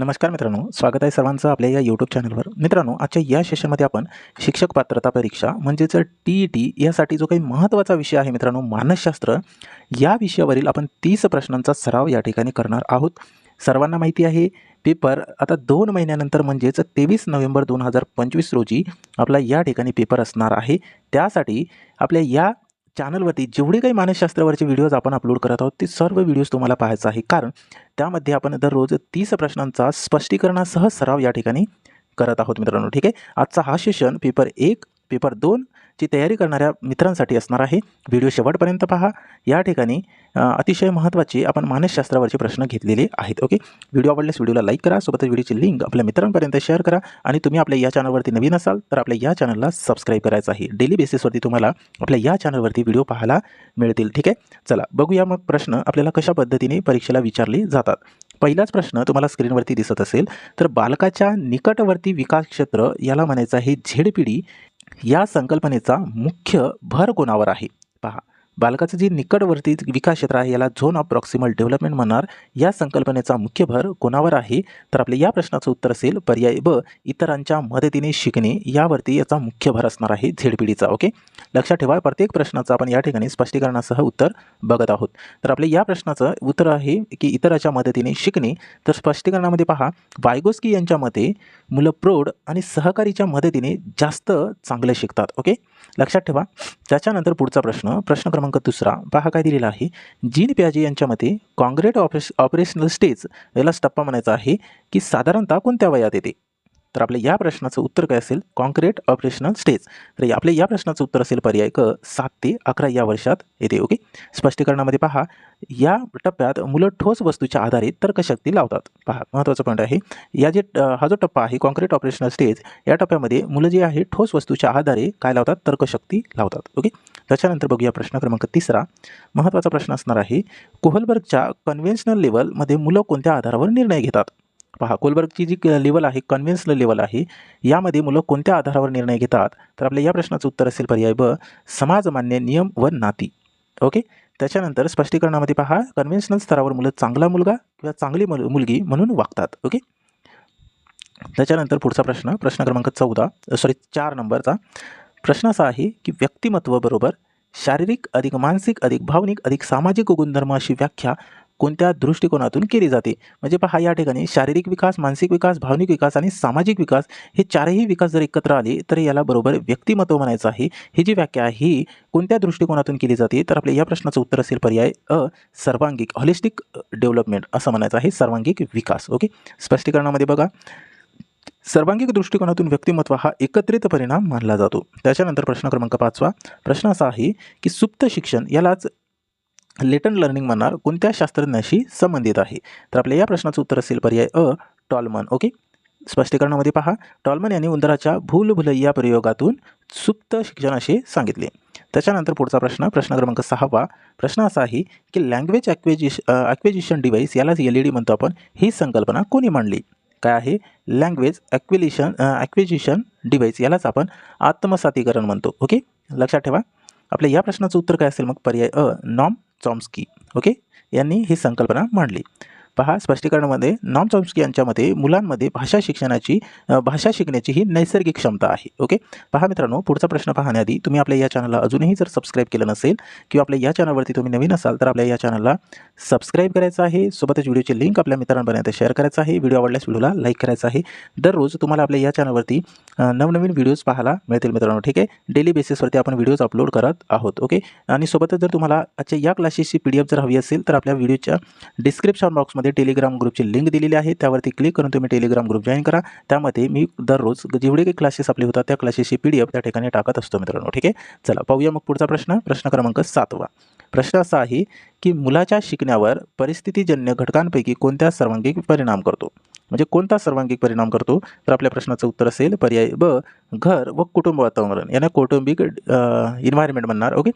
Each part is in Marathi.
नमस्कार मित्रांनो स्वागत आहे सर्वांचं आपल्या या यूट्यूब चॅनलवर मित्रांनो आजच्या या सेशनमध्ये आपण शिक्षक पात्रता परीक्षा म्हणजेच टी ई टी यासाठी जो काही महत्त्वाचा विषय आहे मित्रांनो मानसशास्त्र या विषयावरील आपण तीस प्रश्नांचा सराव या ठिकाणी करणार आहोत. सर्वांना माहिती आहे पेपर आता दोन महिन्यानंतर म्हणजेच तेवीस नोव्हेंबर दोन हजार पंचवीस रोजी आपला या ठिकाणी पेपर असणार आहे. त्यासाठी आपल्या या चॅनलवरती जेवढे काही मानसशास्त्रावरचे व्हिडिओज आपण अपलोड करत आहोत ते सर्व व्हिडिओज तुम्हाला पाहायचं आहे. कारण त्यामध्ये आपण दररोज तीस प्रश्नांचा स्पष्टीकरणासह सराव या ठिकाणी करत आहोत मित्रांनो. ठीक आहे? आजचा हा सेशन पेपर एक पेपर दोन ची तयारी करणाऱ्या मित्रांसाठी असणार आहे. व्हिडिओ शेवटपर्यंत पहा. या ठिकाणी अतिशय महत्त्वाचे आपण मानसशास्त्रावरचे प्रश्न घेतलेले आहेत ओके? व्हिडिओ आवडल्यास व्हिडिओला लाईक करा सोबतच व्हिडिओची लिंक आपल्या मित्रांपर्यंत शेअर करा आणि तुम्ही आपल्या या चॅनलवरती नवीन असाल तर आपल्या या चॅनलला सबस्क्राईब करायचं आहे. डेली बेसिसवरती तुम्हाला आपल्या या चॅनलवरती व्हिडिओ पाहायला मिळतील ठीक आहे? चला बघूया मग प्रश्न आपल्याला कशा पद्धतीने परीक्षेला विचारले जातात. पहिलाच प्रश्न तुम्हाला स्क्रीनवरती दिसत असेल तर बालकाच्या निकटवर्ती विकास क्षेत्र याला म्हणायचं आहे झेडपिडी या संकल्पनेचा मुख्य भर कोणावर आहे. पहा बालकाचं जे निकटवर्ती विकास क्षेत्र आहे याला झोन ऑफ प्रॉक्सिमल डेव्हलपमेंट म्हणणार. या संकल्पनेचा मुख्य भर कोणावर आहे? तर आपल्या या प्रश्नाचं उत्तर असेल पर्याय ब इतरांच्या मदतीने शिकणे. यावरती याचा मुख्य भर असणार आहे झेडपिडीचा ओके? लक्षात ठेवा प्रत्येक प्रश्नाचं आपण या ठिकाणी स्पष्टीकरणासह उत्तर बघत आहोत. तर आपल्या या प्रश्नाचं उत्तर आहे की इतराच्या मदतीने शिकणे. तर स्पष्टीकरणामध्ये पहा वायगोस्की यांच्या मते मुलं प्रौढ आणि सहकारीच्या मदतीने जास्त चांगले शिकतात ओके? लक्षात ठेवा. त्याच्यानंतर पुढचा प्रश्न प्रश्न क्रमांक दुसरा. पहा काय दिलेला आहे. जीन प्याजे यांच्या मते काँग्रेट ऑपरेश ऑपरेशनल स्टेज याला टप्पा म्हणायचा आहे की साधारणतः कोणत्या वयात येते? तर आपल्या या प्रश्नाचं उत्तर काय असेल? कॉन्क्रीट ऑपरेशनल स्टेज तर या- आपल्या या प्रश्नाचं उत्तर असेल पर्याय क सात ते अकरा या वर्षात येते ओके? स्पष्टीकरणामध्ये पहा या टप्प्यात मुलं ठोस वस्तूच्या आधारे तर्कशक्ती लावतात. पहा महत्त्वाचा पॉईंट आहे. या जे हा जो टप्पा आहे कॉन्क्रीट ऑपरेशनल स्टेज या टप्प्यामध्ये मुलं जे आहे ठोस वस्तूच्या आधारे काय लावतात? तर्कशक्ती लावतात ओके? त्याच्यानंतर बघूया प्रश्न क्रमांक तिसरा. महत्त्वाचा प्रश्न असणार आहे कोहलबर्गच्या कन्व्हेन्शनल लेवलमध्ये मुलं कोणत्या आधारावर निर्णय घेतात? पहा कोलबर्गची जी लेवल आहे कन्व्हेन्शनल लेवल आहे यामध्ये मुलं कोणत्या आधारावर निर्णय घेतात? तर आपल्या या प्रश्नाचं उत्तर असेल पर्याय ब समाजमान्य नियम व नाती. ओके? त्याच्यानंतर स्पष्टीकरणामध्ये पहा कन्व्हेन्शनल स्तरावर मुलं चांगला मुलगा किंवा चांगली मुल मुलगी म्हणून वागतात. ओके? त्याच्यानंतर पुढचा प्रश्न प्रश्न क्रमांक चौदा सॉरी चार नंबरचा. प्रश्न असा आहे की व्यक्तिमत्व बरोबर शारीरिक अधिक मानसिक अधिक भावनिक अधिक सामाजिक गुणधर्म अशी व्याख्या कोणत्या दृष्टिकोनातून केली जाते? म्हणजे पहा या ठिकाणी शारीरिक विकास मानसिक विकास भावनिक विकास आणि सामाजिक विकास हे चारही विकास जर एकत्र आले तर याला बरोबर व्यक्तिमत्व म्हणायचं आहे. ही जी व्याख्या आहे ही कोणत्या दृष्टिकोनातून केली जाते? तर आपल्या या प्रश्नाचं उत्तर असेल पर्याय अ सर्वांगिक हॉलिस्टिक डेव्हलपमेंट असं म्हणायचं आहे सर्वांगिक विकास. ओके? स्पष्टीकरणामध्ये बघा. सर्वांगिक दृष्टिकोनातून व्यक्तिमत्व हा एकत्रित परिणाम मानला जातो. त्याच्यानंतर प्रश्न क्रमांक पाचवा. प्रश्न असा आहे की सुप्त शिक्षण यालाच लेटन लर्निंग म्हणणार कोणत्या शास्त्रज्ञाशी संबंधित आहे? तर आपल्या या प्रश्नाचं उत्तर असेल पर्याय अ टॉलमन. ओके? स्पष्टीकरणामध्ये पहा. टॉलमन यांनी उंदराच्या भूलभुलैया प्रयोगातून सुप्त शिक्षण असे सांगितले. त्याच्यानंतर पुढचा प्रश्न प्रश्न क्रमांक सहावा. प्रश्न असा आहे की लँग्वेज ॲक्वेजिश ॲक्वेजिशन डिव्हाइस यालाच एल ई डी म्हणतो आपण. ही संकल्पना कोणी मांडली? काय आहे? लँग्वेज ॲक्विलिशन ॲक्विजिशन डिव्हाइस यालाच आपण आत्मसातीकरण म्हणतो. ओके? लक्षात ठेवा. आपल्या या प्रश्नाचं उत्तर काय असेल मग? पर्याय अ नॉम. Chomsky okay? यांनी ही संकल्पना मांडली. पहा स्पष्टीकरणामध्ये नॉम चॉम्स्की यांच्या मते मुलांमध्ये भाषा शिक्षणाची भाषा शिकण्याची ही नैसर्गिक क्षमता आहे. ओके? पहा मित्रांनो पुढचा प्रश्न पाहण्याआधी तुम्ही आपल्या या चॅनलला अजूनही जर सबस्क्राईब केलं नसेल किंवा आपल्या या चॅनलवरती तुम्ही नवीन असाल तर आपल्या या चॅनलला सबस्क्राईब करायचं आहे. सोबतच व्हिडिओची लिंक आपल्या मित्रांपर्यंत शेअर करायचं आहे. व्हिडिओ आवडल्यास व्हिडिओला लाईक करायचं आहे. दररोज तुम्हाला आपल्या या चॅनलवरती नवनवीन व्हिडिओज पाहायला मिळतील मित्रांनो ठीक आहे? डेली बेसिसवरती आपण व्हिडिओज अपलोड करत आहोत ओके? आणि सोबतच जर तुम्हाला आजच्या या क्लासेसची पी डी एफ जर हवी असेल तर आपल्या व्हिडिओच्या डिस्क्रिप्शन बॉक्समध्ये टेलिग्राम ग्रुपची लिंक दिलेली आहे. त्यावरती क्लिक करून तुम्ही टेलिग्राम ग्रुप जॉईन करा. त्यामध्ये मी दररोज जेवढे काही क्लासेस आपले होतात त्या क्लासेसची पी डी एफ त्या ठिकाणी टाकत असतो मित्रांनो. ठीक आहे? चला पाहूया मग पुढचा प्रश्न. प्रश्न क्रमांक सातवा. प्रश्न असा आहे की मुलाच्या शिकण्यावर परिस्थितीजन्य घटकांपैकी कोणत्या सर्वांगिक परिणाम करतो? म्हणजे कोणता सर्वांगिक परिणाम करतो? तर आपल्या प्रश्नाचं उत्तर असेल पर्याय ब घर व कुटुंब वातावरण. यांना कौटुंबिक इन्व्हायरमेंट म्हणणार ओके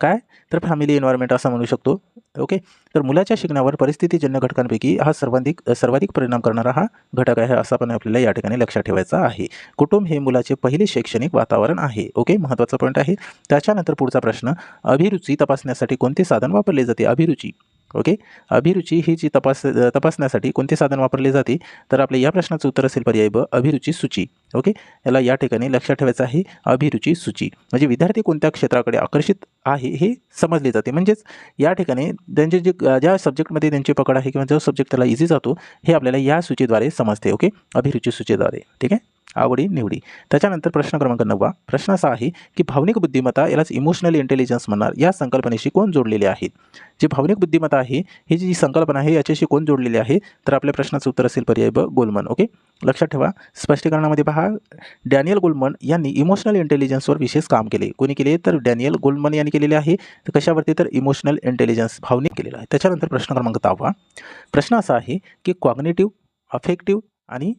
काय? तर फॅमिली एन्व्हायरमेंट असं म्हणू शकतो ओके तर मुलाच्या शिकण्यावर परिस्थितीजन्य घटकांपैकी हा सर्वाधिक सर्वाधिक परिणाम करणारा हा घटक आहे असं पण आपल्याला या ठिकाणी लक्षात ठेवायचा आहे. कुटुंब हे मुलाचे पहिले शैक्षणिक वातावरण आहे ओके महत्त्वाचा पॉईंट आहे. त्याच्यानंतर पुढचा प्रश्न अभिरुची तपासण्यासाठी कोणते साधन वापरले जाते? अभिरुची. ओके? अभिरुची ही जी तपास तपासण्यासाठी कोणते साधन वापरले जाते? तर आपल्या या प्रश्नाचं उत्तर असेल पर्याय ब अभिरुची सूची. ओके? याला या ठिकाणी लक्षात ठेवायचं आहे अभिरुची सूची. म्हणजे विद्यार्थी कोणत्या क्षेत्राकडे आकर्षित आहे हे समजले जाते. म्हणजेच या ठिकाणी त्यांचे जे ज्या सब्जेक्टमध्ये त्यांची पकड आहे किंवा जो सब्जेक्ट त्याला इझी जातो हे आपल्याला या सूचीद्वारे समजते. ओके? अभिरुची सूचीद्वारे. ठीक आहे? आवडी निवडी. त्याच्यानंतर प्रश्न क्रमांक नववा. प्रश्न असा आहे की भावनिक बुद्धिमत्ता यालाच इमोशनल इंटेलिजन्स म्हणणार. या संकल्पनेशी कोण जोडलेले आहेत? जी भावनिक बुद्धिमत्ता आहे ही जी संकल्पना आहे याच्याशी कोण जोडलेली आहे? तर आपल्या प्रश्नाचं उत्तर असेल पर्याय ब गोलमन. ओके? लक्षात ठेवा. स्पष्टीकरणामध्ये पहा. डॅनियल गोल्डमन यांनी इमोशनल इंटेलिजन्सवर विशेष काम केले. कोणी केले? तर डॅनियल गोल्डमन यांनी केलेले आहे. तर कशावरती? तर इमोशनल इंटेलिजन्स भावनिक केलेलं आहे. त्याच्यानंतर प्रश्न क्रमांक दहावा. प्रश्न असा आहे की कॉग्नेटिव्ह अफेक्टिव्ह आणि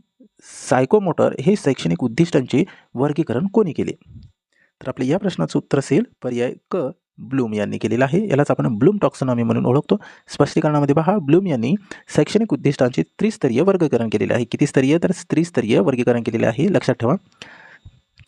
सायकोमोटर हे शैक्षणिक उद्दिष्टांचे वर्गीकरण कोणी केले? तर आपल्या या प्रश्नाचं उत्तर असेल पर्याय क. ब्लूम यांनी केलेलं आहे. यालाच आपण ब्लूम टॉक्सॉनॉमी म्हणून ओळखतो. स्पष्टीकरणामध्ये पहा ब्लूम यांनी शैक्षणिक उद्दिष्टांचे त्रिस्तरीय वर्गीकरण केलेले आहे. किती स्तरीय? तर त्रिस्तरीय वर्गीकरण केलेले आहे. लक्षात ठेवा.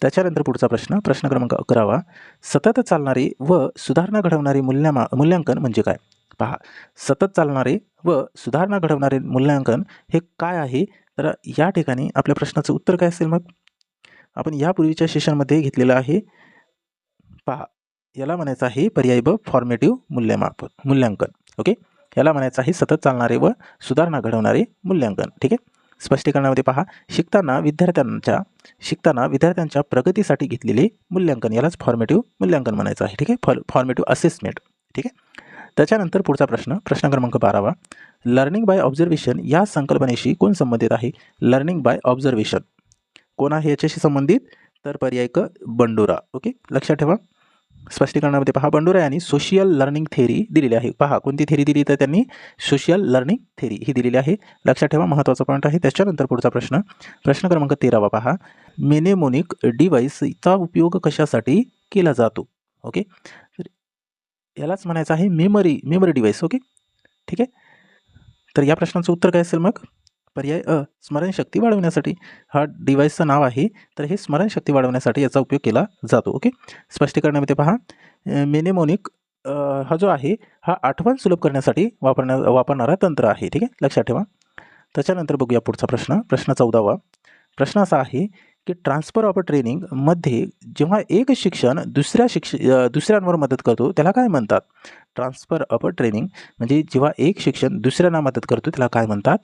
त्याच्यानंतर पुढचा प्रश्न प्रश्न क्रमांक अकरावा. सतत चालणारे व सुधारणा घडवणारे मूल्यमा मूल्यांकन म्हणजे काय? पहा सतत चालणारे व सुधारणा घडवणारे मूल्यांकन हे काय आहे? तर या ठिकाणी आपल्या प्रश्नाचं उत्तर काय असेल मग? आपण यापूर्वीच्या सेशनमध्ये घेतलेलं आहे पहा याला म्हणायचं आहे पर्याय ब फॉर्मेटिव्ह मूल्यमाप मूल्यांकन ओके याला म्हणायचं आहे सतत चालणारे व सुधारणा घडवणारे मूल्यांकन ठीक आहे? स्पष्टीकरणामध्ये पहा शिकताना विद्यार्थ्यांच्या शिकताना विद्यार्थ्यांच्या प्रगतीसाठी घेतलेले मूल्यांकन यालाच फॉर्मेटिव्ह मूल्यांकन म्हणायचं आहे ठीक आहे? फॉर फॉर्मेटिव्ह असेसमेंट ठीक आहे? त्याच्यानंतर पुढचा प्रश्न प्रश्न क्रमांक बारावा. लर्निंग बाय ऑब्झर्वेशन या संकल्पनेशी कोण संबंधित आहे? लर्निंग बाय ऑब्झर्वेशन कोण आहे याच्याशी संबंधित? तर पर्याय क बंडोरा. ओके लक्षात ठेवा. स्पष्टीकरणामध्ये पहा बंडोरा यांनी सोशियल लर्निंग थेरी दिलेली आहे. पहा कोणती थेरी दिली तर त्यांनी सोशियल लर्निंग थेरी ही दिलेली आहे. लक्षात ठेवा महत्त्वाचा पॉईंट आहे. त्याच्यानंतर पुढचा प्रश्न. प्रश्न क्रमांक तेरावा पहा. मेनेमोनिक डिव्हाइसचा उपयोग कशासाठी केला जातो? ओके यालाच म्हणायचं आहे मेमरी मेमरी डिव्हाइस ओके ठीक आहे? तर या प्रश्नाचं उत्तर काय असेल मग? पर्याय अ स्मरणशक्ती वाढवण्यासाठी. हा डिव्हाइसचं नाव आहे तर हे स्मरणशक्ती वाढवण्यासाठी याचा उपयोग केला जातो ओके स्पष्टीकरणामध्ये पहा. मेनेमोनिक हा जो आहे हा आठवण सुलभ करण्यासाठी वापरण्या वापरणारा तंत्र आहे ठीक आहे? लक्षात ठेवा. त्याच्यानंतर बघूया पुढचा प्रश्न. प्रश्न चौदावा. प्रश्न असा आहे की ट्रान्सफर ऑफ ट्रेनिंगमध्ये जेव्हा एक शिक्षण दुसऱ्या शिक्ष दुसऱ्यांवर मदत करतो त्याला काय म्हणतात? ट्रान्सफर ऑफ ट्रेनिंग म्हणजे जेव्हा एक शिक्षण दुसऱ्यांना मदत करतो त्याला काय म्हणतात?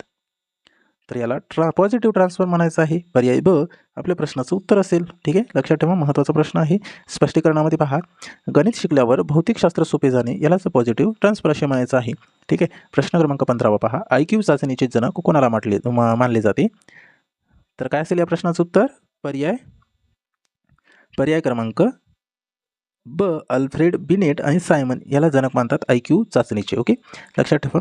तर याला ट्रा पॉझिटिव्ह ट्रान्सफर म्हणायचं आहे. पर्याय ब आपल्या प्रश्नाचं उत्तर असेल. ठीक आहे? लक्षात ठेवा महत्त्वाचा प्रश्न आहे. स्पष्टीकरणामध्ये पहा. गणित शिकल्यावर भौतिकशास्त्र सोपे जाणे यालाच पॉझिटिव्ह ट्रान्सफर असे म्हणायचं आहे. ठीक आहे? प्रश्न क्रमांक पंधरावा पहा. आय क्यू चाचणीचे जनक कोणाला माटले मानले जाते? तर काय असेल या प्रश्नाचं उत्तर? पर्याय? पर्याय क्रमांक ब. अल्फ्रेड बिनेट आणि सायमन याला जनक मानतात आय क्यू चाचणीचे. ओके? लक्षात ठेवा.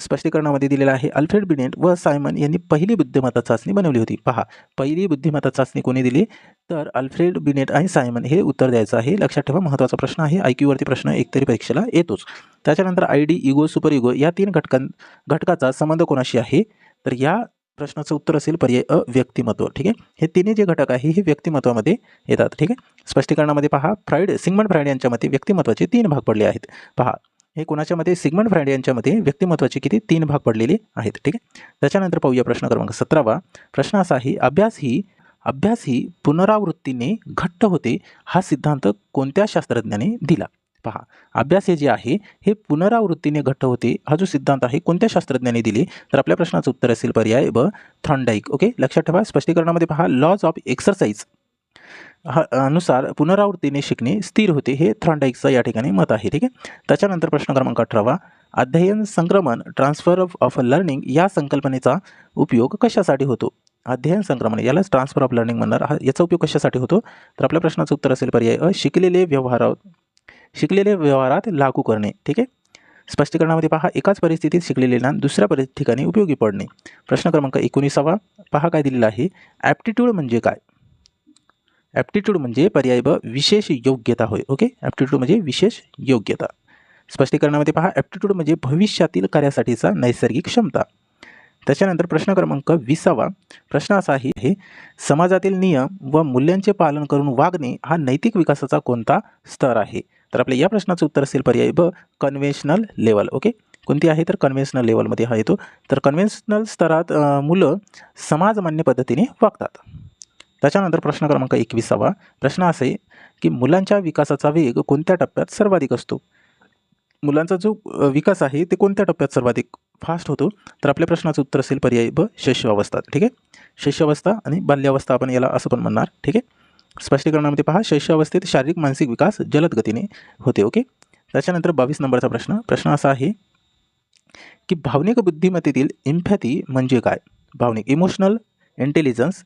स्पष्टीकरणामध्ये दिलेलं आहे अल्फ्रेड बिनेट व सायमन यांनी पहिली बुद्धिमत्ता चाचणी बनवली होती. पहा पहिली बुद्धिमत्ता चाचणी कोणी दिली? तर अल्फ्रेड बिनेट आणि सायमन हे उत्तर द्यायचं आहे. लक्षात ठेवा महत्त्वाचा प्रश्न आहे. आय क्यूवरती प्रश्न एकतरी परीक्षेला येतोच. त्याच्यानंतर I D ego super ego या तीन घटकां घटकाचा संबंध कोणाशी आहे? तर या प्रश्नाचं उत्तर असेल पर्याय अ व्यक्तिमत्व. ठीक आहे? हे तिन्ही जे घटक आहे हे व्यक्तिमत्वामध्ये येतात. ठीक आहे? स्पष्टीकरणामध्ये पहा फ्राईड सिगमंड फ्राईड यांच्या मते व्यक्तिमत्वाचे तीन भाग पडले आहेत. पहा हे कोणाच्या मते? सिगमंड फ्राईड यांच्या मते व्यक्तिमत्वाचे किती? तीन भाग पडलेले आहेत. ठीक आहे? त्याच्यानंतर पाहूया प्रश्न क्रमांक सतरावा. प्रश्न असा आहे अभ्यास ही अभ्यास ही पुनरावृत्तीने घट्ट होते हा सिद्धांत कोणत्या शास्त्रज्ञाने दिला? पहा अभ्यास हे जे आहे हे पुनरावृत्तीने घट्ट होते हा जो सिद्धांत आहे कोणत्या शास्त्रज्ञाने दिले? तर आपल्या प्रश्नाचं उत्तर असेल पर्याय ब थॉन्डाईक ओके लक्षात ठेवा स्पष्टीकरणामध्ये पहा लॉज ऑफ एक्सरसाइज हा अनुसार पुनरावृत्तीने शिकणे स्थिर होते हे थ्रॉन्डाईकचं या ठिकाणी मत आहे ठीक आहे? त्याच्यानंतर प्रश्न क्रमांक अठरावा. अध्ययन संक्रमण ट्रान्सफर ऑफ ऑफ लर्निंग या संकल्पनेचा उपयोग कशासाठी होतो? अध्ययन संक्रमण यालाच ट्रान्सफर ऑफ लर्निंग म्हणणार हा याचा उपयोग कशासाठी होतो? तर आपल्या प्रश्नाचं उत्तर असेल पर्याय अ शिकलेले व्यवहार शिकलेले व्यवहारात लागू करणे ठीक आहे? स्पष्टीकरणामध्ये पहा एकाच परिस्थितीत शिकलेले ज्ञान दुसऱ्या परि ठिकाणी उपयोगी पडणे. प्रश्न क्रमांक एकोणीसावा पहा काय दिलेला आहे. ॲप्टिट्यूड म्हणजे काय? ॲप्टिट्यूड म्हणजे पर्याय ब विशेष योग्यता होय ओके? ॲप्टिट्यूड म्हणजे विशेष योग्यता. स्पष्टीकरणामध्ये पहा ॲप्टिट्यूड म्हणजे भविष्यातील कार्यासाठीचा नैसर्गिक क्षमता. त्याच्यानंतर प्रश्न क्रमांक विसावा. प्रश्न असा आहे हे समाजातील नियम व मूल्यांचे पालन करून वागणे हा नैतिक विकासाचा कोणता स्तर आहे? तर आपल्या या प्रश्नाचं उत्तर असेल पर्याय ब कन्व्हेन्शनल लेवल ओके कोणती आहे? तर कन्व्हेन्शनल लेवलमध्ये हा येतो तर कन्व्हेन्शनल स्तरात मुलं समाजमान्य पद्धतीने वागतात. त्याच्यानंतर प्रश्न क्रमांक एकविसावा. प्रश्न असे की मुलांच्या विकासाचा वेग कोणत्या टप्प्यात सर्वाधिक असतो? मुलांचा जो विकास आहे ते कोणत्या टप्प्यात सर्वाधिक फास्ट होतो तर आपल्या प्रश्नाचं उत्तर असेल पर्याय ब शैशवावस्था. ठीक आहे? शैशवावस्था आणि बाल्यावस्था आपण याला असं पण म्हणणार. ठीक आहे? स्पष्टीकरणामध्ये पहा शैशवावस्थेत शारीरिक मानसिक विकास जलद गतीने होते ओके? त्याच्यानंतर बावीस नंबरचा प्रश्न. प्रश्न असा आहे की भावनिक बुद्धिमत्तेतील इम्फॅथी म्हणजे काय? भावनिक इमोशनल इंटेलिजन्स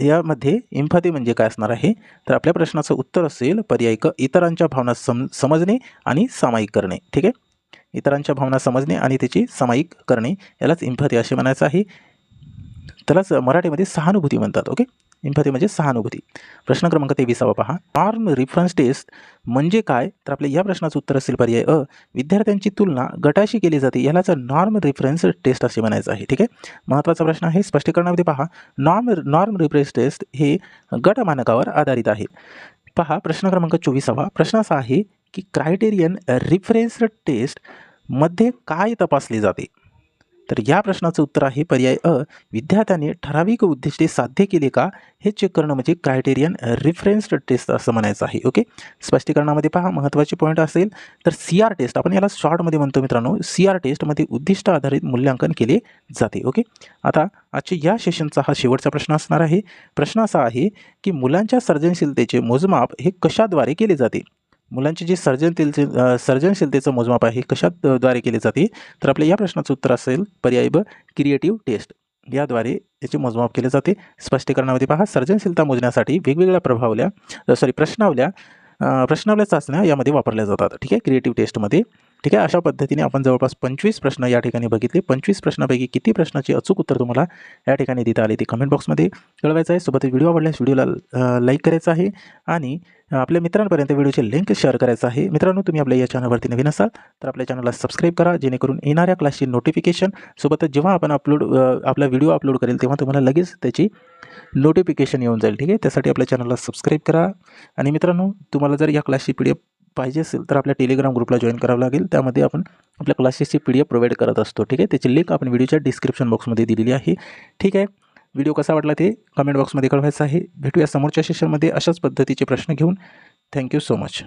यामध्ये इम्फाती म्हणजे काय असणार आहे? तर आपल्या प्रश्नाचं उत्तर असेल पर्याय क इतरांच्या भावना सम समजणे आणि सामायिक करणे. ठीक आहे? इतरांच्या भावना समजणे आणि त्याची सामायिक करणे यालाच इम्फती असे म्हणायचं आहे. त्यालाच मराठीमध्ये सहानुभूती म्हणतात ओके इम्फती म्हणजे सहानुभूती. प्रश्न क्रमांक तेविसावा पहा. नॉर्म रिफरन्स टेस्ट म्हणजे काय? तर आपल्या या प्रश्नाचं उत्तर असेल पर्याय अ. विद्यार्थ्यांची तुलना गटाशी केली जाते यालाच नॉर्म रिफरन्स टेस्ट असे म्हणायचं आहे ठीक आहे? महत्त्वाचा प्रश्न आहे स्पष्टीकरणामध्ये पहा. नॉर्म नॉर्म रिफरन्स टेस्ट हे गट मानकावर आधारित आहे. पहा प्रश्न क्रमांक चोवीसावा. प्रश्न असा आहे की क्रायटेरियन रिफरन्स टेस्ट मध्ये काय तपासले जाते? तर या प्रश्नाचं उत्तर आहे पर्याय अ. विद्यार्थ्याने ठराविक उद्दिष्टे साध्य केले का? हे चेक करणं म्हणजे क्रायटेरियन रिफरन्स टेस्ट असं म्हणायचं आहे ओके स्पष्टीकरणामध्ये पहा महत्त्वाचे पॉईंट असेल तर सी आर टेस्ट आपण याला शॉर्टमध्ये म्हणतो मित्रांनो. सी आर टेस्टमध्ये उद्दिष्ट आधारित मूल्यांकन केले जाते ओके आता आजच्या या सेशनचा हा शेवटचा प्रश्न असणार आहे. प्रश्न असा आहे की मुलांच्या सर्जनशीलतेचे मोजमाप हे कशाद्वारे केले जाते? मुलांची जी सर्जनशीलते सर्जनशीलतेचं मोजमाप आहे कशाद्वारे केली जाते? तर आपल्या या प्रश्नाचं उत्तर असेल पर्याय ब क्रिएटिव्ह टेस्ट. याद्वारे याचे मोजमाप केले जाते. स्पष्टीकरणामध्ये पहा सर्जनशीलता मोजण्यासाठी वेगवेगळ्या प्रभावल्या सॉरी प्रश्नावल्या प्रश्नावल्या चाचण्या यामध्ये वापरल्या जातात. ठीक आहे? क्रिएटिव्ह टेस्टमध्ये. ठीक आहे? अशा पद्धतीने आपण जवळपास पंचवीस प्रश्न या ठिकाणी बघितले. पंचवीस प्रश्नापैकी किती प्रश्नाची अचूक उत्तर तुम्हाला या ठिकाणी देता आले ते कमेंट बॉक्समध्ये कळवायचं आहे. सोबत व्हिडिओ आवडल्यास व्हिडिओला लाईक करायचा आहे आणि आपल्या मित्रांपर्यंत व्हिडिओचे लिंक शेअर करायचं आहे. मित्रांनो तुम्ही आपल्या या चॅनलवरती नवीन असाल तर आपल्या चॅनलला सबस्क्राईब करा जेणेकरून येणाऱ्या क्लासची नोटिफिकेशन सोबतच जेव्हा आपण अपलोड आपला व्हिडिओ अपलोड करेल तेव्हा तुम्हाला लगेच त्याची नोटिफिकेशन येऊन जाईल. ठीक आहे? त्यासाठी आपल्या चॅनलला सबस्क्राईब करा. आणि मित्रांनो तुम्हाला जर या क्लासची पी डी एफ पाहिजे असेल तर आपल्या टेलिग्राम ग्रुपला जॉईन करावं लागेल. त्यामध्ये आपण आपल्या क्लासेसची पी डी एफ प्रोव्हाइड करत असतो. ठीक आहे? त्याची लिंक आपण व्हिडिओच्या डिस्क्रिप्शन बॉक्समध्ये दिलेली आहे. ठीक आहे? व्हिडिओ कसा वाटला ते कमेंट बॉक्समध्ये कळवायचं आहे. भेटूया समोरच्या सेशनमध्ये अशाच पद्धतीचे प्रश्न घेऊन. Thank you so much